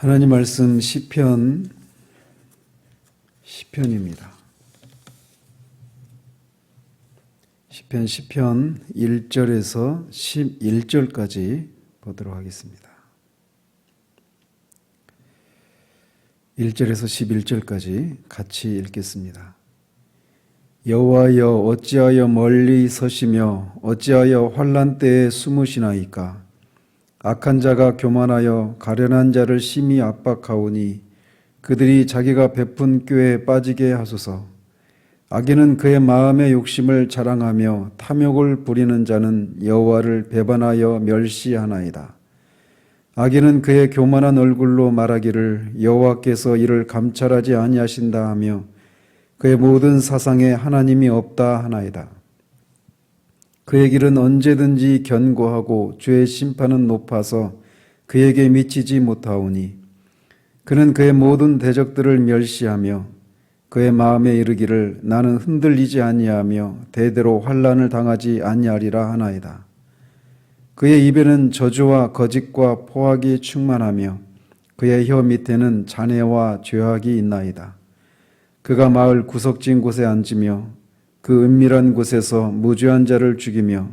하나님 말씀 시편 시편입니다. 시편 시편 1절에서 11절까지 보도록 하겠습니다. 1절에서 11절까지 같이 읽겠습니다. 여호와여 어찌하여 멀리 서시며 어찌하여 환란 때에 숨으시나이까 악한 자가 교만하여 가련한 자를 심히 압박하오니 그들이 자기가 베푼 꾀에 빠지게 하소서. 악인은 그의 마음의 욕심을 자랑하며 탐욕을 부리는 자는 여호와를 배반하여 멸시하나이다. 악인은 그의 교만한 얼굴로 말하기를 여호와께서 이를 감찰하지 아니하신다 하며 그의 모든 사상에 하나님이 없다 하나이다. 그의 길은 언제든지 견고하고 죄의 심판은 높아서 그에게 미치지 못하오니 그는 그의 모든 대적들을 멸시하며 그의 마음에 이르기를 나는 흔들리지 아니하며 대대로 환란을 당하지 아니하리라 하나이다. 그의 입에는 저주와 거짓과 포악이 충만하며 그의 혀 밑에는 잔해와 죄악이 있나이다. 그가 마을 구석진 곳에 앉으며 그 은밀한 곳에서 무죄한 자를 죽이며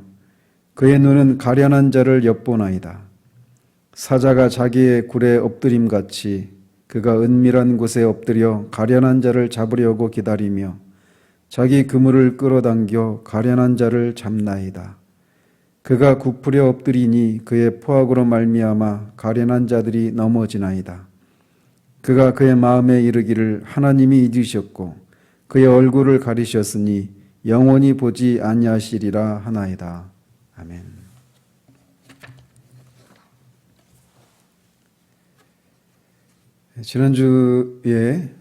그의 눈은 가련한 자를 엿보나이다. 사자가 자기의 굴에 엎드림 같이 그가 은밀한 곳에 엎드려 가련한 자를 잡으려고 기다리며 자기 그물을 끌어당겨 가련한 자를 잡나이다. 그가 굽으려 엎드리니 그의 포악으로 말미암아 가련한 자들이 넘어지나이다. 그가 그의 마음에 이르기를 하나님이 잊으셨고 그의 얼굴을 가리셨으니 영원히 보지 아니하시리라 하나이다. 아멘. 지난주에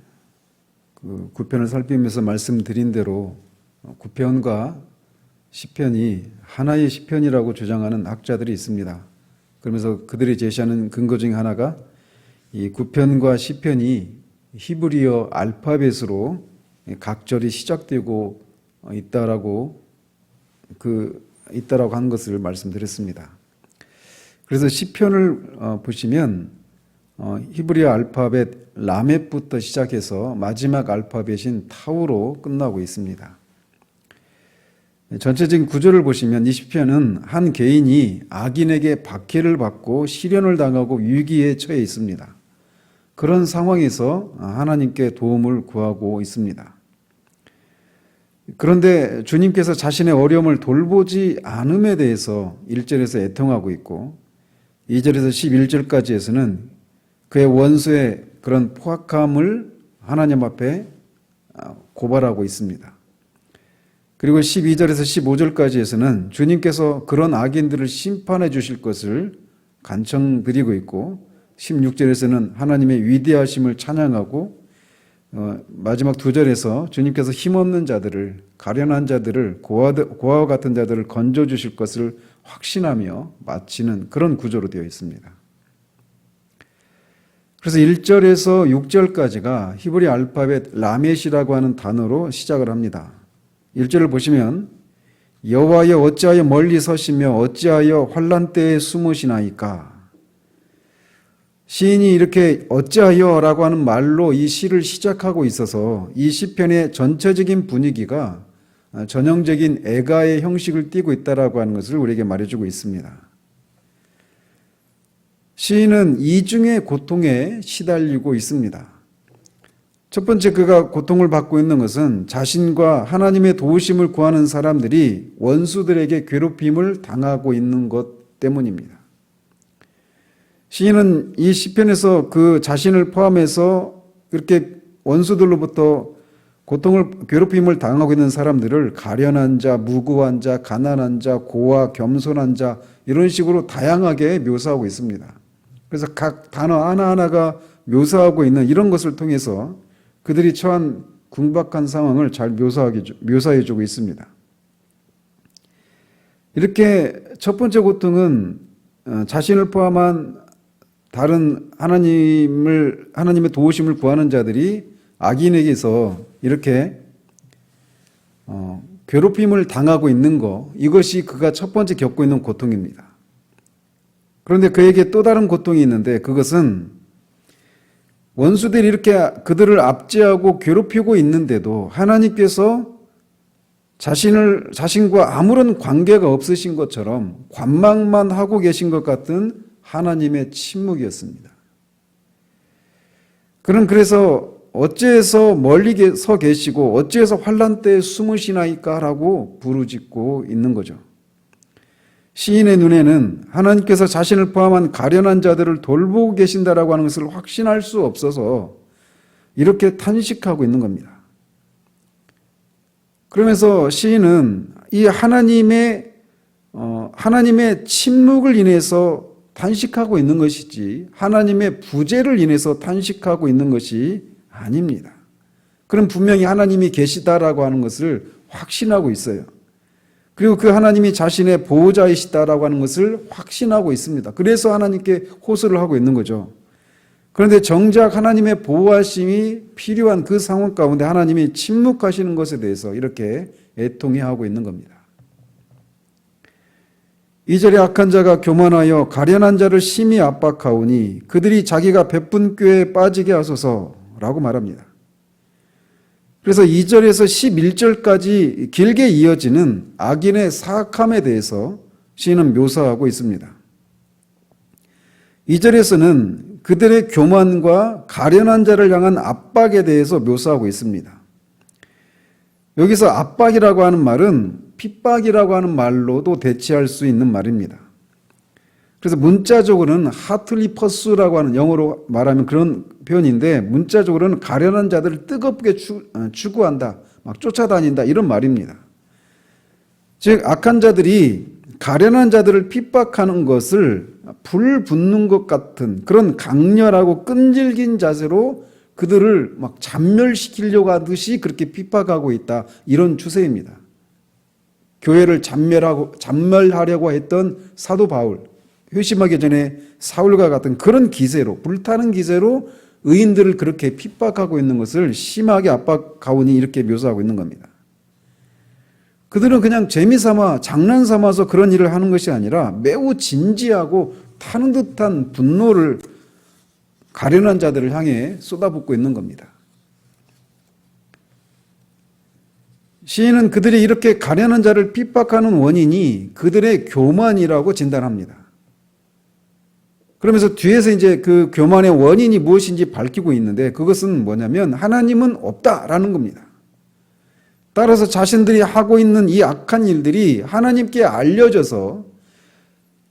그 구편을 살피면서 말씀드린 대로 구편과 시편이 하나의 시편이라고 주장하는 학자들이 있습니다. 그러면서 그들이 제시하는 근거 중 하나가 이 구편과 시편이 히브리어 알파벳으로 각절이 시작되고 있다라고 그 있다라고 한 것을 말씀드렸습니다. 그래서 시편을 어, 보시면 어, 히브리어 알파벳 라멧부터 시작해서 마지막 알파벳인 타우로 끝나고 있습니다. 전체적인 구조를 보시면 이 시편은 한 개인이 악인에게 박해를 받고 시련을 당하고 위기에 처해 있습니다. 그런 상황에서 하나님께 도움을 구하고 있습니다. 그런데 주님께서 자신의 어려움을 돌보지 않음에 대해서 1절에서 애통하고 있고 2절에서 11절까지에서는 그의 원수의 그런 포악함을 하나님 앞에 고발하고 있습니다. 그리고 12절에서 15절까지에서는 주님께서 그런 악인들을 심판해 주실 것을 간청드리고 있고 16절에서는 하나님의 위대하심을 찬양하고 어, 마지막 두 절에서 주님께서 힘없는 자들을 가련한 자들을 고아, 고아와 같은 자들을 건져 주실 것을 확신하며 마치는 그런 구조로 되어 있습니다. 그래서 1절에서 6절까지가 히브리 알파벳 라멧이라고 하는 단어로 시작을 합니다. 1절을 보시면 여호와여 어찌하여 멀리 서시며 어찌하여 환란 때에 숨으시나이까 시인이 이렇게 어찌하여라고 하는 말로 이 시를 시작하고 있어서 이 시편의 전체적인 분위기가 전형적인 애가의 형식을 띠고 있다라고 하는 것을 우리에게 말해주고 있습니다. 시인은 이중의 고통에 시달리고 있습니다. 첫 번째 그가 고통을 받고 있는 것은 자신과 하나님의 도우심을 구하는 사람들이 원수들에게 괴롭힘을 당하고 있는 것 때문입니다. 시인은 이 시편에서 그 자신을 포함해서 그렇게 원수들로부터 고통을 괴롭힘을 당하고 있는 사람들을 가련한 자, 무고한 자, 가난한 자, 고아, 겸손한 자 이런 식으로 다양하게 묘사하고 있습니다. 그래서 각 단어 하나하나가 묘사하고 있는 이런 것을 통해서 그들이 처한 궁박한 상황을 잘 묘사해 주고 있습니다. 이렇게 첫 번째 고통은 어, 자신을 포함한 다른 하나님을 하나님의 도우심을 구하는 자들이 악인에게서 이렇게 어, 괴롭힘을 당하고 있는 거 이것이 그가 첫 번째 겪고 있는 고통입니다. 그런데 그에게 또 다른 고통이 있는데 그것은 원수들이 이렇게 그들을 압제하고 괴롭히고 있는데도 하나님께서 자신을 자신과 아무런 관계가 없으신 것처럼 관망만 하고 계신 것 같은 하나님의 침묵이었습니다. 그는 그래서 어째서 멀리 계- 서 계시고 어째서 환란 때에 숨으시나이까라고 부르짖고 있는 거죠. 시인의 눈에는 하나님께서 자신을 포함한 가련한 자들을 돌보고 계신다라고 하는 것을 확신할 수 없어서 이렇게 탄식하고 있는 겁니다. 그러면서 시인은 이 하나님의 어, 하나님의 침묵을 인해서 탄식하고 있는 것이지 하나님의 부재를 인해서 탄식하고 있는 것이 아닙니다. 그럼 분명히 하나님이 계시다라고 하는 것을 확신하고 있어요. 그리고 그 하나님이 자신의 보호자이시다라고 하는 것을 확신하고 있습니다. 그래서 하나님께 호소를 하고 있는 거죠. 그런데 정작 하나님의 보호하심이 필요한 그 상황 가운데 하나님이 침묵하시는 것에 대해서 이렇게 애통해 하고 있는 겁니다. 이절에 악한 자가 교만하여 가련한 자를 심히 압박하오니 그들이 자기가 베푼 꾀에 빠지게 하소서라고 말합니다. 그래서 2절에서 11절까지 길게 이어지는 악인의 사악함에 대해서 시인은 묘사하고 있습니다. 2절에서는 그들의 교만과 가련한 자를 향한 압박에 대해서 묘사하고 있습니다. 여기서 압박이라고 하는 말은 핍박이라고 하는 말로도 대체할 수 있는 말입니다. 그래서 문자적으로는 하틀리 퍼스라고 하는 영어로 말하면 그런 표현인데 문자적으로는 가련한 자들을 뜨겁게 추, 어, 추구한다, 막 쫓아다닌다 이런 말입니다. 즉 악한 자들이 가련한 자들을 핍박하는 것을 불 붙는 것 같은 그런 강렬하고 끈질긴 자세로 그들을 막 잔멸시키려고 하듯이 그렇게 핍박하고 있다 이런 추세입니다. 교회를 잔멸하고 잔멸하려고 했던 사도 바울 회심하기 전에 사울과 같은 그런 기세로 불타는 기세로 의인들을 그렇게 핍박하고 있는 것을 심하게 압박하오니 이렇게 묘사하고 있는 겁니다. 그들은 그냥 재미삼아 장난 삼아서 그런 일을 하는 것이 아니라 매우 진지하고 타는 듯한 분노를 가련한 자들을 향해 쏟아붓고 있는 겁니다. 시인은 그들이 이렇게 가련한 자를 핍박하는 원인이 그들의 교만이라고 진단합니다. 그러면서 뒤에서 이제 그 교만의 원인이 무엇인지 밝히고 있는데 그것은 뭐냐면 하나님은 없다라는 겁니다. 따라서 자신들이 하고 있는 이 악한 일들이 하나님께 알려져서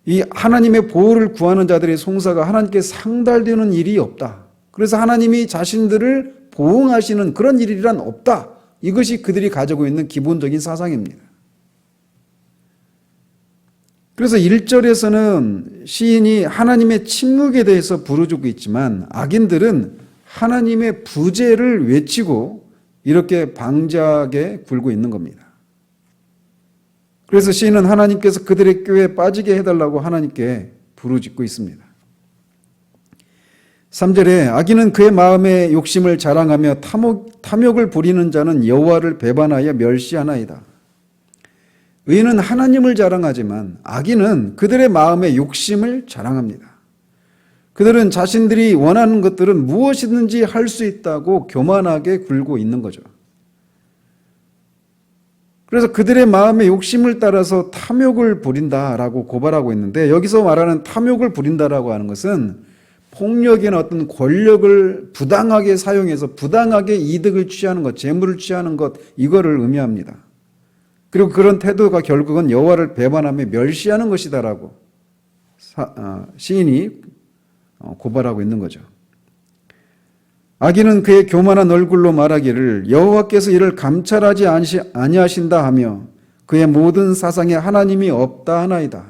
이 하나님의 보호를 구하는 자들의 송사가 하나님께 상달되는 일이 없다. 그래서 하나님이 자신들을 보응하시는 그런 일이란 없다. 이것이 그들이 가지고 있는 기본적인 사상입니다. 그래서 1절에서는 시인이 하나님의 침묵에 대해서 부르짖고 있지만 악인들은 하나님의 부재를 외치고 이렇게 방자하게 굴고 있는 겁니다. 그래서 시인은 하나님께서 그들의 꾀에 빠지게 해달라고 하나님께 부르짖고 있습니다. 3절에 악인은 그의 마음의 욕심을 자랑하며 탐욕, 탐욕을 부리는 자는 여호와를 배반하여 멸시하나이다. 의인은 하나님을 자랑하지만 악인은 그들의 마음의 욕심을 자랑합니다. 그들은 자신들이 원하는 것들은 무엇이든지 할 수 있다고 교만하게 굴고 있는 거죠. 그래서 그들의 마음의 욕심을 따라서 탐욕을 부린다라고 고발하고 있는데 여기서 말하는 탐욕을 부린다라고 하는 것은 폭력이나 어떤 권력을 부당하게 사용해서 부당하게 이득을 취하는 것, 재물을 취하는 것 이거를 의미합니다. 그리고 그런 태도가 결국은 여호와를 배반하며 멸시하는 것이다라고 사, 어, 시인이 어, 고발하고 있는 거죠. 악인은 그의 교만한 얼굴로 말하기를 여호와께서 이를 감찰하지 아니하신다 하며 그의 모든 사상에 하나님이 없다 하나이다.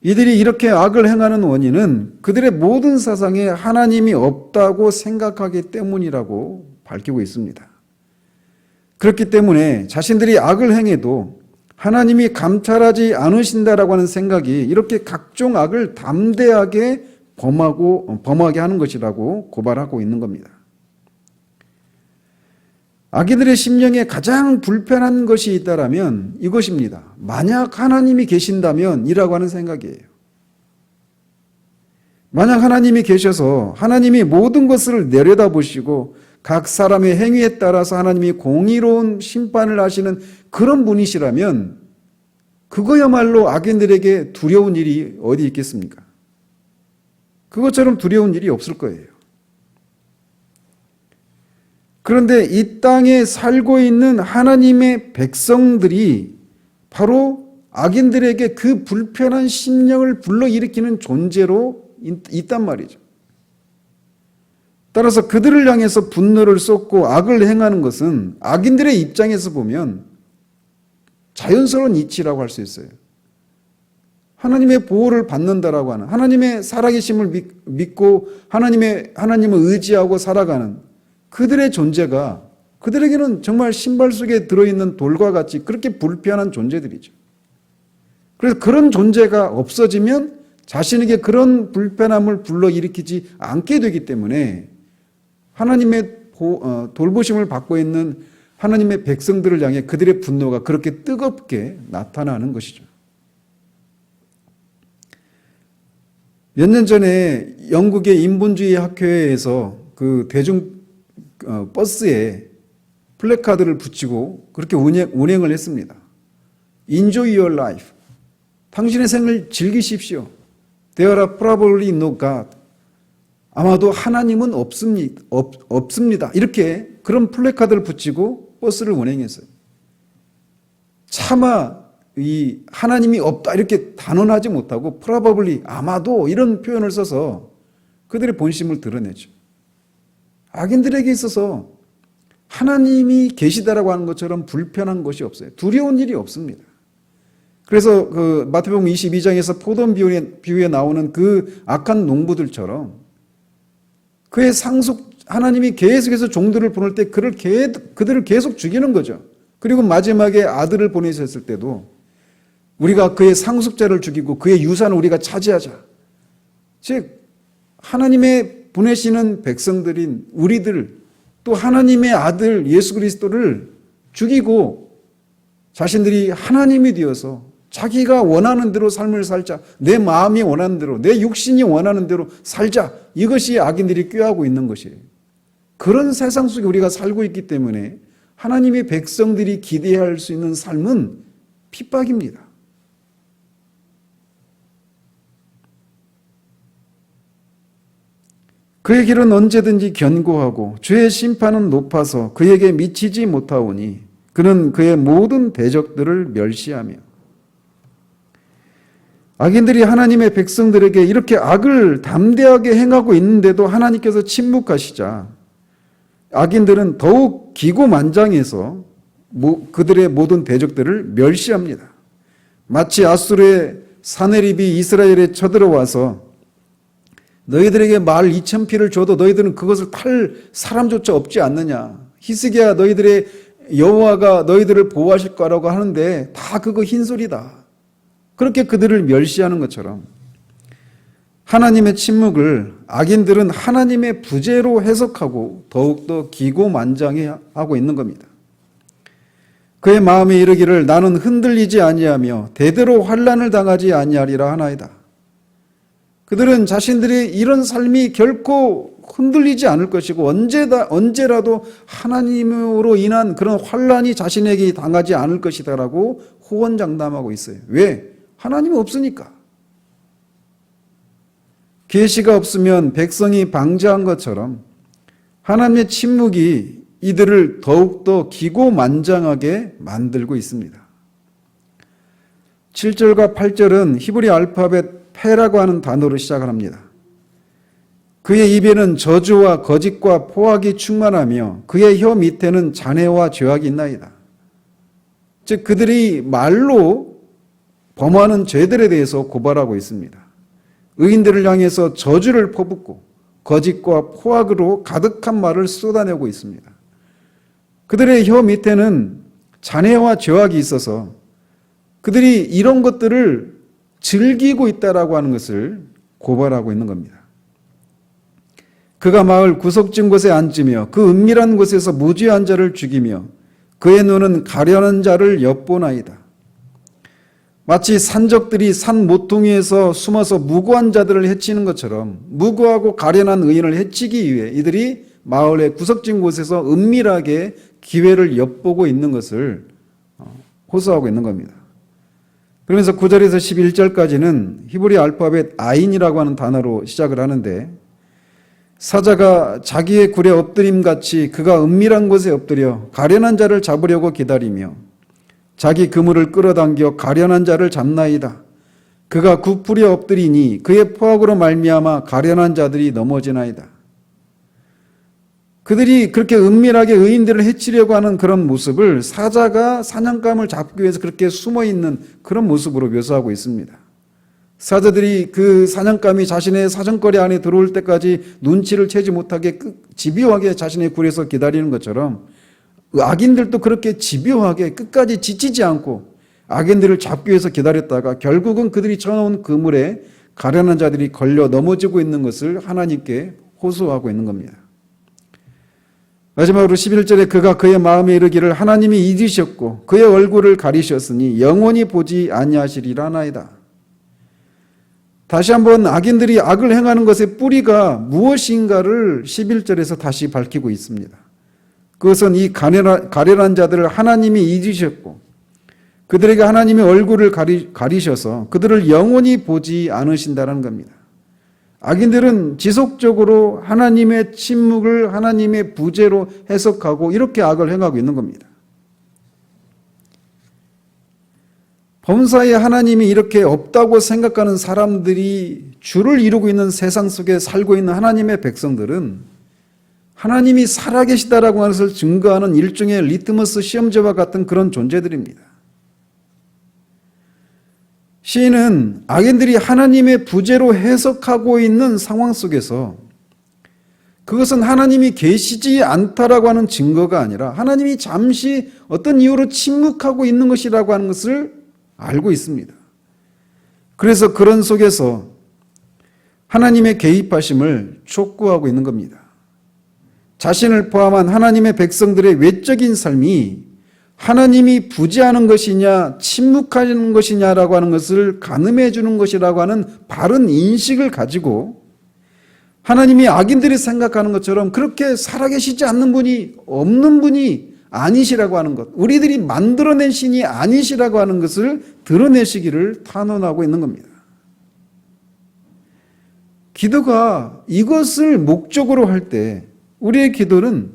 이들이 이렇게 악을 행하는 원인은 그들의 모든 사상에 하나님이 없다고 생각하기 때문이라고 밝히고 있습니다. 그렇기 때문에 자신들이 악을 행해도 하나님이 감찰하지 않으신다라고 하는 생각이 이렇게 각종 악을 담대하게 범하고 범하게 하는 것이라고 고발하고 있는 겁니다. 아기들의 심령에 가장 불편한 것이 있다라면 이것입니다. 만약 하나님이 계신다면 이라고 하는 생각이에요. 만약 하나님이 계셔서 하나님이 모든 것을 내려다보시고 각 사람의 행위에 따라서 하나님이 공의로운 심판을 하시는 그런 분이시라면 그거야말로 악인들에게 두려운 일이 어디 있겠습니까? 그것처럼 두려운 일이 없을 거예요. 그런데 이 땅에 살고 있는 하나님의 백성들이 바로 악인들에게 그 불편한 심령을 불러일으키는 존재로 있단 말이죠. 따라서 그들을 향해서 분노를 쏟고 악을 행하는 것은 악인들의 입장에서 보면 자연스러운 이치라고 할 수 있어요. 하나님의 보호를 받는다라고 하는 하나님의 살아계심을 믿고 하나님의 하나님을 의지하고 살아가는 그들의 존재가 그들에게는 정말 신발 속에 들어있는 돌과 같이 그렇게 불편한 존재들이죠. 그래서 그런 존재가 없어지면 자신에게 그런 불편함을 불러일으키지 않게 되기 때문에 하나님의 어, 돌보심을 받고 있는 하나님의 백성들을 향해 그들의 분노가 그렇게 뜨겁게 나타나는 것이죠. 몇 년 전에 영국의 인본주의 학회에서 그 대중 어, 버스에 플래카드를 붙이고 그렇게 운행, 운행을 했습니다. Enjoy your life. 당신의 생을 즐기십시오. There are probably no God. 아마도 하나님은 없습니다. 없, 없습니다. 이렇게 그런 플래카드를 붙이고 버스를 운행했어요. 차마 이 하나님이 없다 이렇게 단언하지 못하고 probably 아마도 이런 표현을 써서 그들의 본심을 드러내죠. 악인들에게 있어서 하나님이 계시다라고 하는 것처럼 불편한 것이 없어요. 두려운 일이 없습니다. 그래서 그 마태복음 22장에서 포도원 비유에, 비유에 나오는 그 악한 농부들처럼 그의 상속 하나님이 계속해서 종들을 보낼 때 그를 개, 그들을 계속 죽이는 거죠. 그리고 마지막에 아들을 보내셨을 때도 우리가 그의 상속자를 죽이고 그의 유산을 우리가 차지하자. 즉 하나님의 보내시는 백성들인 우리들 또 하나님의 아들 예수 그리스도를 죽이고 자신들이 하나님이 되어서 자기가 원하는 대로 삶을 살자. 내 마음이 원하는 대로, 내 육신이 원하는 대로 살자. 이것이 악인들이 꾀하고 있는 것이에요. 그런 세상 속에 우리가 살고 있기 때문에 하나님의 백성들이 기대할 수 있는 삶은 핍박입니다. 그의 길은 언제든지 견고하고 주의 심판은 높아서 그에게 미치지 못하오니 그는 그의 모든 대적들을 멸시하며 악인들이 하나님의 백성들에게 이렇게 악을 담대하게 행하고 있는데도 하나님께서 침묵하시자 악인들은 더욱 기고만장해서 그들의 모든 대적들을 멸시합니다. 마치 아수르의 사내립이 이스라엘에 쳐들어와서 너희들에게 말 2천 피를 줘도 너희들은 그것을 탈 사람조차 없지 않느냐. 히스기야 너희들의 여호와가 너희들을 보호하실 거라고 하는데 다 그거 흰소리다. 그렇게 그들을 멸시하는 것처럼 하나님의 침묵을 악인들은 하나님의 부재로 해석하고 더욱더 기고만장해하고 있는 겁니다. 그의 마음에 이르기를 나는 흔들리지 아니하며 대대로 환란을 당하지 아니하리라 하나이다. 그들은 자신들이 이런 삶이 결코 흔들리지 않을 것이고 언제다 언제라도 하나님으로 인한 그런 환란이 자신에게 당하지 않을 것이다라고 호언장담하고 있어요. 왜? 하나님이 없으니까. 계시가 없으면 백성이 방자한 것처럼 하나님의 침묵이 이들을 더욱더 기고만장하게 만들고 있습니다. 7절과 8절은 히브리 알파벳 패라고 하는 단어로 시작을 합니다. 그의 입에는 저주와 거짓과 포악이 충만하며 그의 혀 밑에는 잔해와 죄악이 있나이다. 즉 그들이 말로 범하는 죄들에 대해서 고발하고 있습니다. 의인들을 향해서 저주를 퍼붓고 거짓과 포악으로 가득한 말을 쏟아내고 있습니다. 그들의 혀 밑에는 잔해와 죄악이 있어서 그들이 이런 것들을 즐기고 있다라고 하는 것을 고발하고 있는 겁니다. 그가 마을 구석진 곳에 앉으며 그 은밀한 곳에서 무지한 자를 죽이며 그의 눈은 가려는 자를 엿보나이다. 마치 산적들이 산 모퉁이에서 숨어서 무고한 자들을 해치는 것처럼 무고하고 가련한 의인을 해치기 위해 이들이 마을의 구석진 곳에서 은밀하게 기회를 엿보고 있는 것을 어, 호소하고 있는 겁니다. 그러면서 9절에서 11절까지는 히브리 알파벳 아인이라고 하는 단어로 시작을 하는데 사자가 자기의 굴에 엎드림 같이 그가 은밀한 곳에 엎드려 가련한 자를 잡으려고 기다리며 자기 그물을 끌어당겨 가련한 자를 잡나이다. 그가 구풀이 엎드리니 그의 포악으로 말미암아 가련한 자들이 넘어지나이다. 그들이 그렇게 은밀하게 의인들을 해치려고 하는 그런 모습을 사자가 사냥감을 잡기 위해서 그렇게 숨어 있는 그런 모습으로 묘사하고 있습니다. 사자들이 그 사냥감이 자신의 사정거리 안에 들어올 때까지 눈치를 채지 못하게 끝- 집요하게 자신의 굴에서 기다리는 것처럼 악인들도 그렇게 집요하게 끝까지 지치지 않고 악인들을 잡기 위해서 기다렸다가 결국은 그들이 쳐놓은 그물에 가련한 자들이 걸려 넘어지고 있는 것을 하나님께 호소하고 있는 겁니다. 마지막으로 11절에 그가 그의 마음에 이르기를 하나님이 잊으셨고 그의 얼굴을 가리셨으니 영원히 보지 아니하시리라 나이다. 다시 한번 악인들이 악을 행하는 것의 뿌리가 무엇인가를 11절에서 다시 밝히고 있습니다. 그것은 이 가련한, 자들을 하나님이 잊으셨고 그들에게 하나님의 얼굴을 가리, 가리셔서 그들을 영원히 보지 않으신다는 겁니다. 악인들은 지속적으로 하나님의 침묵을 하나님의 부재로 해석하고 이렇게 악을 행하고 있는 겁니다. 범사에 하나님이 이렇게 없다고 생각하는 사람들이 주를 이루고 있는 세상 속에 살고 있는 하나님의 백성들은 하나님이 살아계시다라고 하는 것을 증거하는 일종의 리트머스 시험지와 같은 그런 존재들입니다. 시인은 악인들이 하나님의 부재로 해석하고 있는 상황 속에서 그것은 하나님이 계시지 않다라고 하는 증거가 아니라 하나님이 잠시 어떤 이유로 침묵하고 있는 것이라고 하는 것을 알고 있습니다. 그래서 그런 속에서 하나님의 개입하심을 촉구하고 있는 겁니다. 자신을 포함한 하나님의 백성들의 외적인 삶이 하나님이 부재하는 것이냐, 침묵하는 것이냐라고 하는 것을 가늠해 주는 것이라고 하는 바른 인식을 가지고 하나님이 악인들이 생각하는 것처럼 그렇게 살아계시지 않는 분이 없는 분이 아니시라고 하는 것, 우리들이 만들어낸 신이 아니시라고 하는 것을 드러내시기를 탄원하고 있는 겁니다. 기도가 이것을 목적으로 할 때 우리의 기도는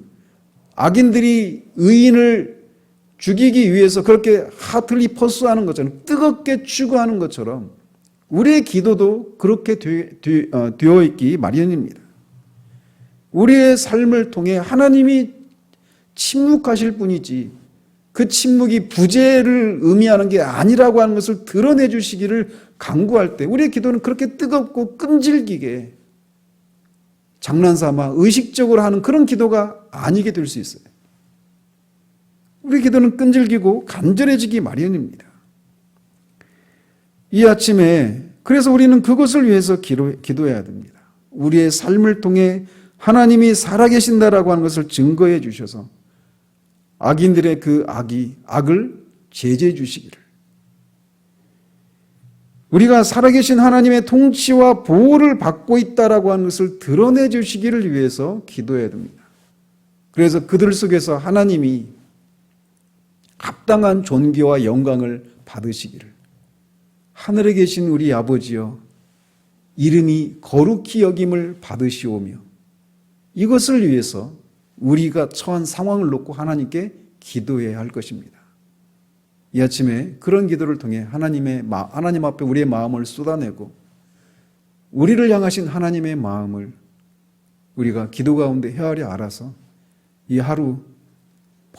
악인들이 의인을 죽이기 위해서 그렇게 하틀리 퍼스하는 것처럼 뜨겁게 추구하는 것처럼 우리의 기도도 그렇게 어, 되어 있기 마련입니다. 우리의 삶을 통해 하나님이 침묵하실 뿐이지 그 침묵이 부재를 의미하는 게 아니라고 하는 것을 드러내 주시기를 강구할 때 우리의 기도는 그렇게 뜨겁고 끈질기게 장난삼아 의식적으로 하는 그런 기도가 아니게 될 수 있어요. 우리 기도는 끈질기고 간절해지기 마련입니다. 이 아침에 그래서 우리는 그것을 위해서 기도, 기도해야 됩니다. 우리의 삶을 통해 하나님이 살아계신다라고 하는 것을 증거해 주셔서 악인들의 그 악이 악을 제재해 주시기를 우리가 살아계신 하나님의 통치와 보호를 받고 있다라고 하는 것을 드러내 주시기를 위해서 기도해야 됩니다. 그래서 그들 속에서 하나님이 합당한 존귀와 영광을 받으시기를 하늘에 계신 우리 아버지여 이름이 거룩히 여김을 받으시오며 이것을 위해서 우리가 처한 상황을 놓고 하나님께 기도해야 할 것입니다. 이 아침에 그런 기도를 통해 하나님의 하나님 앞에 우리의 마음을 쏟아내고 우리를 향하신 하나님의 마음을 우리가 기도 가운데 헤아려 알아서 이 하루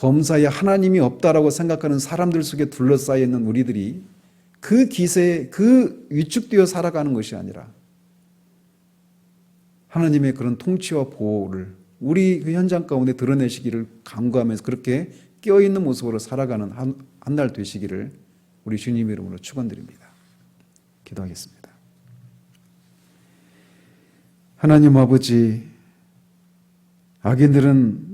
범사에 하나님이 없다라고 생각하는 사람들 속에 둘러싸여 있는 우리들이 그 기세에 그 위축되어 살아가는 것이 아니라 하나님의 그런 통치와 보호를 우리 그 현장 가운데 드러내시기를 강구하면서 그렇게 깨어있는 모습으로 살아가는 한 날 되시기를 우리 주님 이름으로 축원드립니다. 기도하겠습니다. 하나님 아버지 악인들은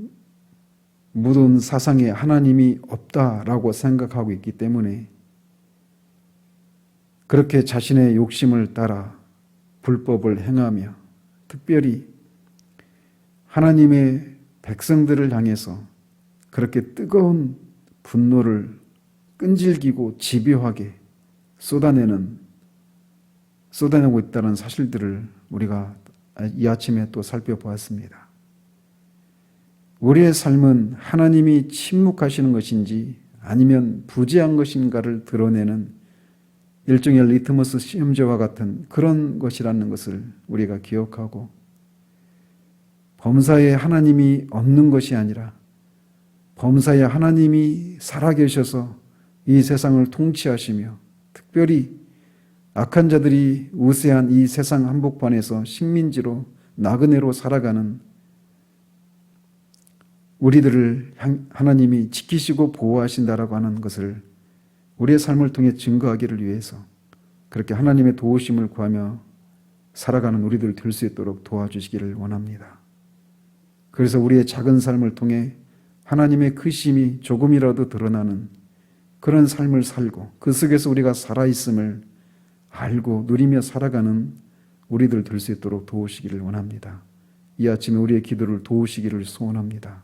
모든 사상에 하나님이 없다라고 생각하고 있기 때문에 그렇게 자신의 욕심을 따라 불법을 행하며 특별히 하나님의 백성들을 향해서 그렇게 뜨거운 분노를 끈질기고 집요하게 쏟아내는 쏟아내고 있다는 사실들을 우리가 이 아침에 또 살펴보았습니다. 우리의 삶은 하나님이 침묵하시는 것인지 아니면 부재한 것인가를 드러내는 일종의 리트머스 시험지와 같은 그런 것이라는 것을 우리가 기억하고 범사에 하나님이 없는 것이 아니라 범사에 하나님이 살아계셔서 이 세상을 통치하시며 특별히 악한 자들이 우세한 이 세상 한복판에서 식민지로 나그네로 살아가는 우리들을 하나님이 지키시고 보호하신다라고 하는 것을 우리의 삶을 통해 증거하기를 위해서 그렇게 하나님의 도우심을 구하며 살아가는 우리들 될 수 있도록 도와주시기를 원합니다. 그래서 우리의 작은 삶을 통해 하나님의 크심이 조금이라도 드러나는 그런 삶을 살고 그 속에서 우리가 살아있음을 알고 누리며 살아가는 우리들 될 수 있도록 도우시기를 원합니다. 이 아침에 우리의 기도를 도우시기를 소원합니다.